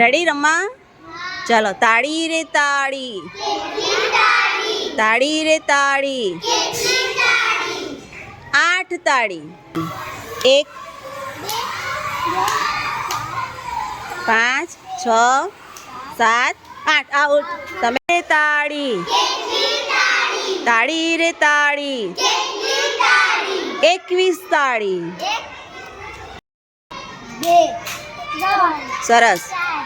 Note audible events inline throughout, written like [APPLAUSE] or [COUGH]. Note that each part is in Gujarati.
રેડી રમવા ચાલો તાળી રે તાળી. તાળી રે તાળી. આઠ તાળી. એક પાંચ છ સાત આઠ. આઉટ તમે તાળી. તાળી રે તાળી. એકવીસ તાળી. સરસ ચાર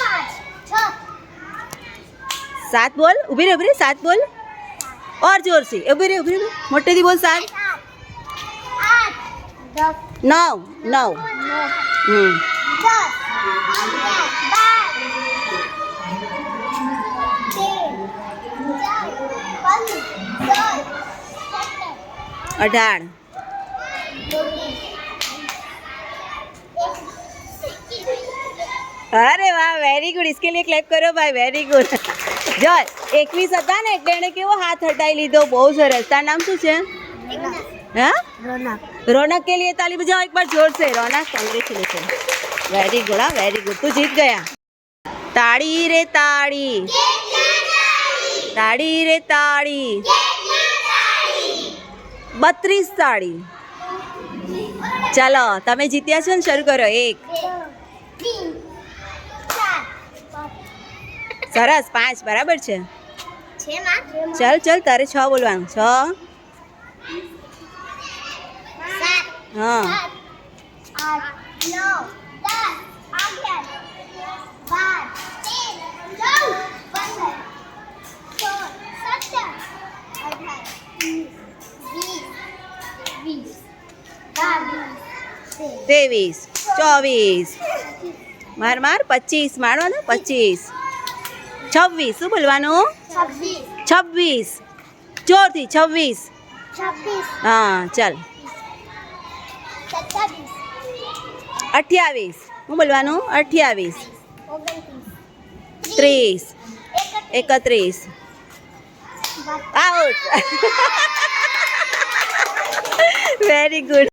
પાંચ છ સાત બોલ ઊભી રે ઊભી રે સાત બોલ. ઓર જોર સે ઊભી રે ઊભી રે મોટેથી બોલ સાત. નવ નવ. અઢાર. અરે વાહ વેરી ગુડ ઇસકે લીએ ક્લેપ કરો ભાઈ વેરી ગુડ જો એકવીસ હતા ને એટલે એણે કેવો હાથ હટાવી લીધો? બહુ સરસ. તાર નામ શું છે? હા? રોનક. રોનક કે લીએ તાલી બજાઓ એક બાર જોર સે. રોનક કોંગ્રેચ્યુલેશન વેરી ગુડ હા વેરી ગુડ તું જીત ગયા. તાળી રે તાળી. તાળી રે તાળી. બત્રીસ તાળી. ચાલો તમે જીત્યા છો ને? શરૂ કરો. એક. સરસ પાંચ બરાબર છે? ચલ ચલ તારે છ બોલવાનું. છ. હા. ત્રેવીસ. ચોવીસ. માર માર પચીસ. માણો ને પચીસ. છવ્વીસ. શું બોલવાનું? છવ્વીસ. જોરથી છવ્વીસ. હા ચાલ. અઠ્યાવીસ. શું બોલવાનું? અઠ્યાવીસ. ત્રીસ. એકત્રીસ. આઉટ. [LAUGHS] Very good